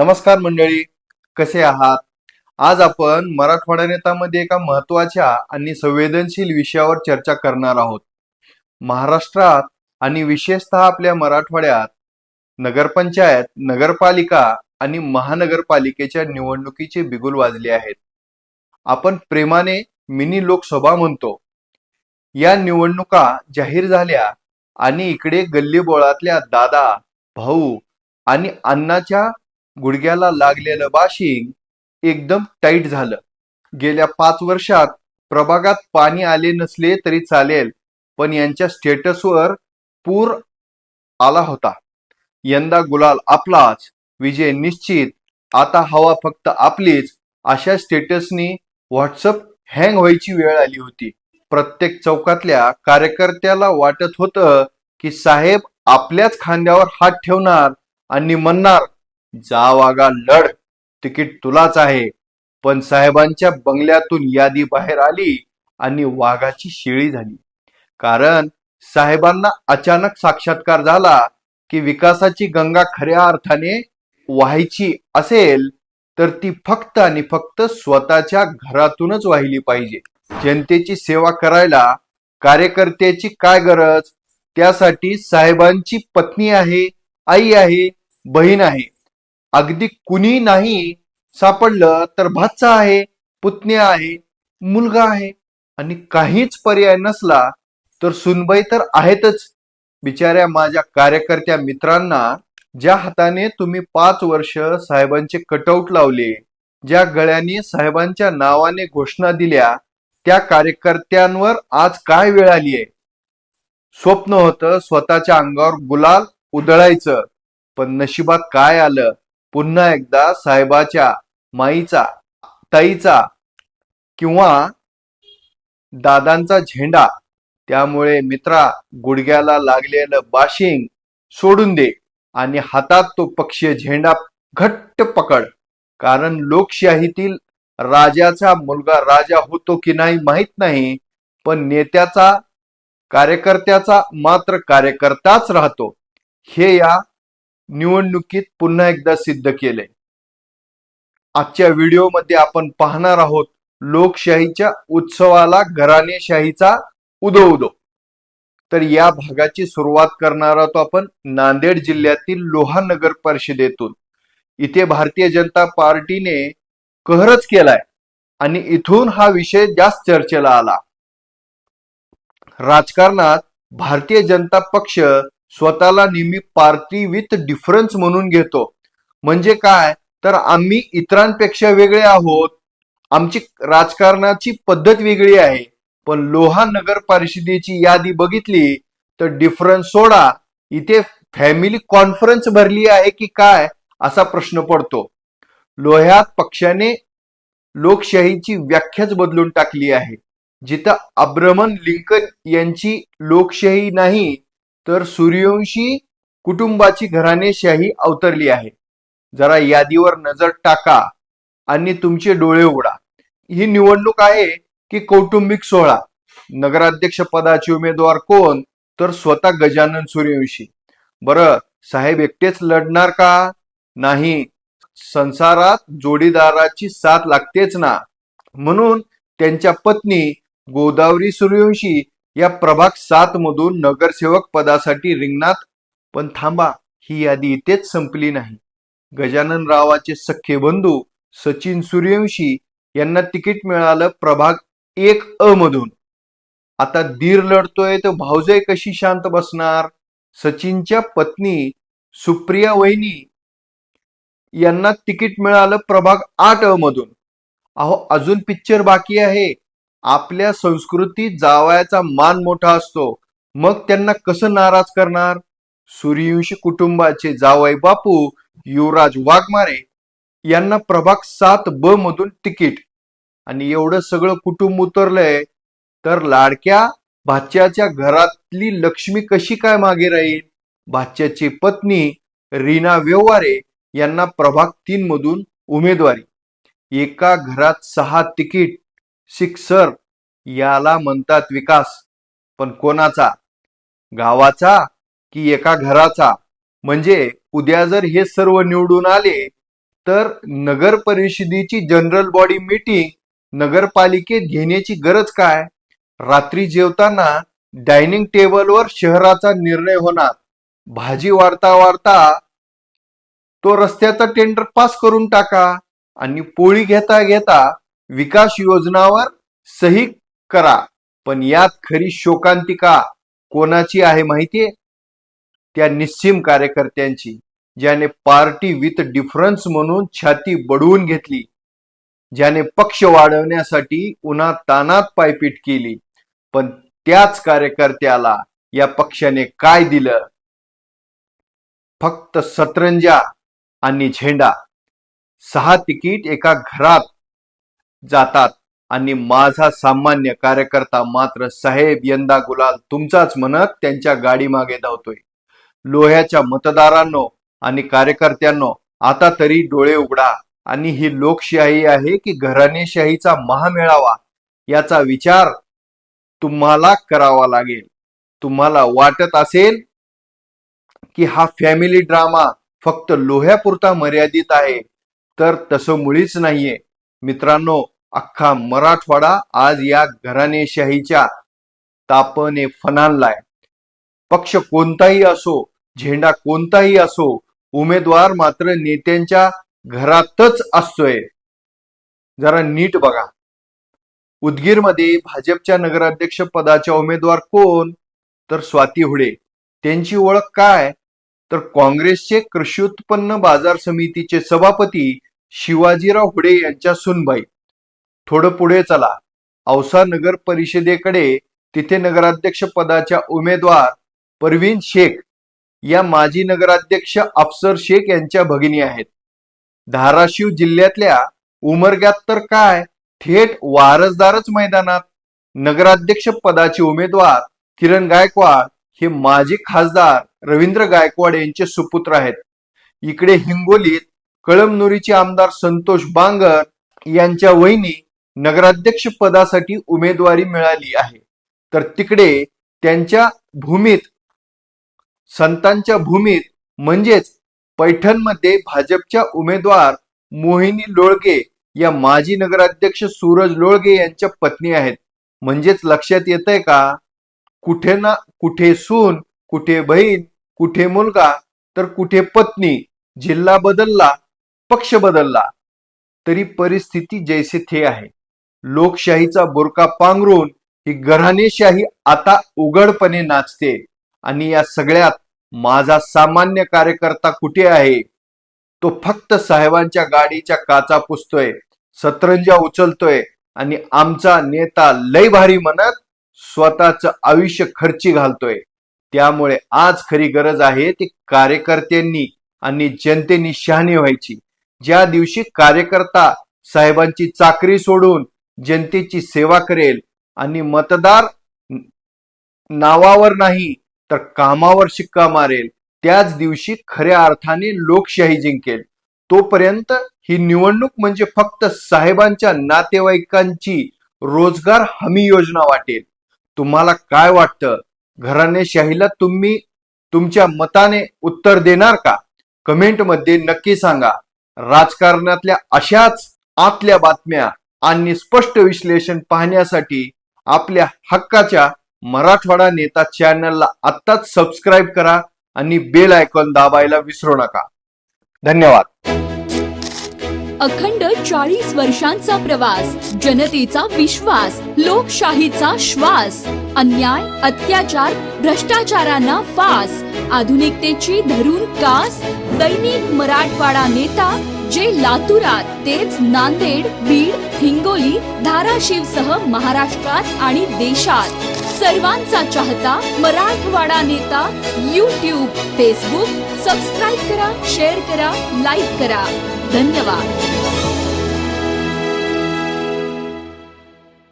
नमस्कार मंडळी कसे आहात? आज आपण मराठवाडा नेतामध्ये एका महत्त्वाच्या आणि संवेदनशील विषयावर चर्चा करणार आहोत. महाराष्ट्रात आणि विशेषतः आपल्या मराठवाड्यात नगरपंचायत नगरपालिका आणि महानगरपालिकेच्या निवडणुकीचे बिगुल वाजले आहेत. आपण प्रेमाने मिनी लोकसभा म्हणतो. या निवडणुका जाहीर झाल्या आणि इकडे गल्लीबोळातल्या दादा भाऊ आणि अण्णाच्या गुडघ्याला लागलेलं बाशिंग एकदम टाईट झालं. गेल्या पाच वर्षात प्रभागात पाणी आले नसले तरी चालेल पण यांच्या स्टेटसवर पूर आला होता. यंदा गुलाल आपलाच विजय निश्चित आता हवा फक्त आपलीच अशा स्टेटसनी व्हॉट्सअप हँग व्हायची वेळ आली होती. प्रत्येक चौकातल्या कार्यकर्त्याला वाटत होतं की साहेब आपल्याच खांद्यावर हात ठेवणार आणि म्हणणार जा वागा लढ तिकीट तुलाच आहे. पण साहेबांच्या बंगल्यातून यादी बाहेर आली आणि वाघाची शेळी झाली. कारण साहेबांना अचानक साक्षात्कार झाला की विकासाची गंगा खऱ्या अर्थाने व्हायची असेल तर ती फक्त आणि फक्त स्वतःच्या घरातूनच वाहिली पाहिजे. जनतेची सेवा करायला कार्यकर्त्याची काय गरज? त्यासाठी साहेबांची पत्नी आहे आई आहे बहीण आहे. अगदी कुणी नाही सापडलं तर भाचा आहे पुतण्या आहे मुलगा आहे. आणि काहीच पर्याय नसला तर सुनबाई तर आहेतच. बिचाऱ्या माझ्या कार्यकर्त्या मित्रांना ज्या हाताने तुम्ही पाच वर्ष साहेबांचे कटआउट लावले ज्या गळ्याने साहेबांच्या नावाने घोषणा दिल्या त्या कार्यकर्त्यांवर आज काय वेळ आली आहे? स्वप्न होतं स्वतःच्या अंगावर गुलाल उधळायचं पण नशिबात काय आलं? पुन्हा एकदा साहेबाच्या माईचा ताईचा किंवा दादांचा झेंडा. त्यामुळे मित्रा गुडघ्याला लागलेलं बाशिंग सोडून दे आणि हातात तो पक्षीय झेंडा घट्ट पकड. कारण लोकशाहीतील राजाचा मुलगा राजा होतो की नाही माहीत नाही पण नेत्याचा कार्यकर्त्याचा मात्र कार्यकर्ताच राहतो. हे या निवडणुकीत पुन्हा एकदा सिद्ध केले आजच्या व्हिडिओमध्ये आपण पाहणार आहोत लोकशाहीच्या उत्सवाला घराणेशाहीचा उदो उदो. तर या भागाची सुरुवात करणार आहोत आपण नांदेड जिल्ह्यातील लोहा नगर परिषदेतून. इथे भारतीय जनता पार्टीने कहरच केलाय आणि इथून हा विषय जास्त चर्चेला आला. राजकारणात भारतीय जनता पक्ष स्वतःला नेहमी पार्टी विथ डिफरन्स म्हणून घेतो. म्हणजे काय? तर आम्ही इतरांपेक्षा वेगळे आहोत. आमची राजकारणाची पद्धत वेगळी आहे. पण लोहा नगर परिषदेची यादी बघितली तर डिफरन्स सोडा. इथे फॅमिली कॉन्फरन्स भरली आहे की काय? असा प्रश्न पडतो. लोह्यात पक्षाने लोकशाहीची व्याख्याच बदलून टाकली आहे. जिथं अब्रमन लिंकन यांची लोकशाही नाही तर सूर्यवंशी कुटुंबाची घराणेशाही अवतरली आहे. जरा यादीवर नजर टाका आणि तुमचे डोळे उघडा. ही निवडणूक आहे की कौटुंबिक सोहळा. नगराध्यक्ष पदाचे उमेदवार कोण? तर स्वतः गजानन सूर्यवंशी. बरं साहेब एकटेच लढणार का? नाही. संसारात जोडीदाराची साथ लागतेच ना. म्हणून त्यांच्या पत्नी गोदावरी सूर्यवंशी या प्रभाग सात मधून नगरसेवक पदासाठी रिंगणात. पण थांबा ही यादी इथेच संपली नाही. गजानन रावाचे सख्खे बंधू सचिन सूर्यवंशी यांना तिकीट मिळालं प्रभाग एक अ मधून. आता दीर लढतोय तर भाऊजय कशी शांत बसणार? सचिनच्या पत्नी सुप्रिया वहिनी यांना तिकीट मिळालं प्रभाग आठ अ मधून. अहो अजून पिक्चर बाकी आहे. आपल्या संस्कृतीत जावयाचा मान मोठा असतो. मग त्यांना कसं नाराज करणार? सूर्यवंशी कुटुंबाचे जावई बापू युवराज वाघमारे यांना प्रभाग सात ब मधून तिकीट. आणि एवढं सगळं कुटुंब उतरलंय तर लाडक्या भाच्याच्या घरातली लक्ष्मी कशी काय मागे राहील? भाच्याची पत्नी रीना व्यवहारे यांना प्रभाग तीन मधून उमेदवारी. एका घरात सहा तिकीट सिक्सर याला म्हणतात विकास. पण कोणाचा? गावाचा की एका घराचा? म्हणजे उद्या जर हे सर्व निवडून आले तर नगर परिषदेची जनरल बॉडी मीटिंग नगरपालिकेत घेण्याची गरज काय? रात्री जेवताना डायनिंग टेबलवर शहराचा निर्णय होणार. भाजी वाढता वाढता तो रस्त्याचा टेंडर पास करून टाका आणि पोळी घेता घेता विकास योजनावर सही करा. पण यात खरी शोकांतिका कोणाची आहे माहितीये? त्या निस्सीम कार्यकर्त्यांची ज्याने पार्टी विथ डिफरन्स म्हणून छाती बडवून घेतली. ज्याने पक्ष वाढवण्यासाठी उन्हा तानात पायपीट केली. पण त्याच कार्यकर्त्याला या पक्षाने काय दिलं? फक्त सतरंजा आणि झेंडा. सहा तिकीट एका घरात जातात. आणि माझा सामान्य कार्यकर्ता मात्र साहेब यंदा गुलाल तुमचाच म्हणत त्यांच्या गाडी मागे धावतोय. लोह्याच्या मतदारांनो आणि कार्यकर्त्यांनो आता तरी डोळे उघडा. आणि ही लोकशाही आहे की घराणेशाहीचा महामेळावा याचा विचार तुम्हाला करावा लागेल. तुम्हाला वाटत असेल की हा फॅमिली ड्रामा फक्त लोह्यापुरता मर्यादित आहे तर तसं मुळीच नाहीये. मित्रांनो अख्खा मराठवाडा आज या घराणेशाहीच्या तापने फनानलाय. पक्ष कोणताही असो झेंडा कोणताही असो उमेदवार मात्र नेत्यांच्या घरातच असतोय. जरा नीट बघा. उदगीरमध्ये भाजपच्या नगराध्यक्ष पदाच्या उमेदवार कोण? तर स्वाती हुडे. त्यांची ओळख काय? तर काँग्रेसचे कृषी उत्पन्न बाजार समितीचे सभापती शिवाजीराव हुडे यांच्या सुनबाई. थोडं पुढे चला. औसा नगर परिषदेकडे तिथे नगराध्यक्ष पदाच्या उमेदवार परवीन शेख या माजी नगराध्यक्ष अफसर शेख यांच्या भगिनी आहेत. धाराशिव जिल्ह्यातल्या उमरग्यात तर काय? थेट वारसदारच मैदानात. नगराध्यक्ष पदाचे उमेदवार किरण गायकवाड हे माजी खासदार रवींद्र गायकवाड यांचे सुपुत्र आहेत. इकडे हिंगोलीत कळमनुरीचे आमदार संतोष बांगर यांच्या वहिनी नगराध्यक्ष पदासाठी उमेदवारी मिळाली आहे. तर तिकडे त्यांच्या भूमीत संतांच्या भूमीत म्हणजेच पैठणमध्ये भाजपच्या उमेदवार मोहिनी लोळगे या माजी नगराध्यक्ष सूरज लोळगे यांच्या पत्नी आहेत. म्हणजेच लक्षात येत आहे का? कुठे ना कुठे सून कुठे बहीण कुठे मुलगा तर कुठे पत्नी जिल्हा बदलला पक्ष बदलला तरी परिस्थिती जैसे थे आहे. लोकशाहीचा बुरका पांघरून ही घराणेशाही आता उघडपणे नाचते. आणि या सगळ्यात माझा सामान्य कार्यकर्ता कुठे आहे? तो फक्त साहेबांच्या गाडीच्या काचा पुसतोय सतरंजा उचलतोय आणि आमचा नेता लय भारी म्हणत स्वतःच आयुष्य खर्ची घालतोय. त्यामुळे आज खरी गरज आहे ती कार्यकर्त्यांनी आणि जनतेनी शहाणी व्हायची. ज्या दिवशी कार्यकर्ता साहेबांची चाकरी सोडून जनतेची सेवा करेल आणि मतदार नावावर नाही तर कामावर शिक्का मारेल त्याच दिवशी खऱ्या अर्थाने लोकशाही जिंकेल. तोपर्यंत ही निवडणूक म्हणजे फक्त साहेबांच्या नातेवाईकांची रोजगार हमी योजना वाटेल. तुम्हाला काय वाटतं? घराणेशाहीला तुम्ही तुमच्या मताने उत्तर देणार का? कमेंटमध्ये नक्की सांगा. राजकारणातल्या अशाच आतल्या बातम्या आणि स्पष्ट विश्लेषण पाहण्यासाठी आपल्या हक्काच्या मराठवाडा नेता चॅनलला आत्ताच सबस्क्राईब करा आणि बेल आयकॉन दाबायला विसरू नका. धन्यवाद. अखंड चाळीस वर्षांचा प्रवास जनतेचा विश्वास लोकशाहीचा श्वास अन्याय अत्याचार भ्रष्टाचारांना फास आधुनिकतेची धरून कास दैनिक मराठवाडा नेता जे लातूरात तेच नांदेड बीड हिंगोली धाराशिव सह महाराष्ट्रात आणि देशात. सर्वांचा चाहता मराठवाडा नेता यूट्यूब फेसबुक सबस्क्राईब करा शेअर करा लाईक करा. धन्यवाद.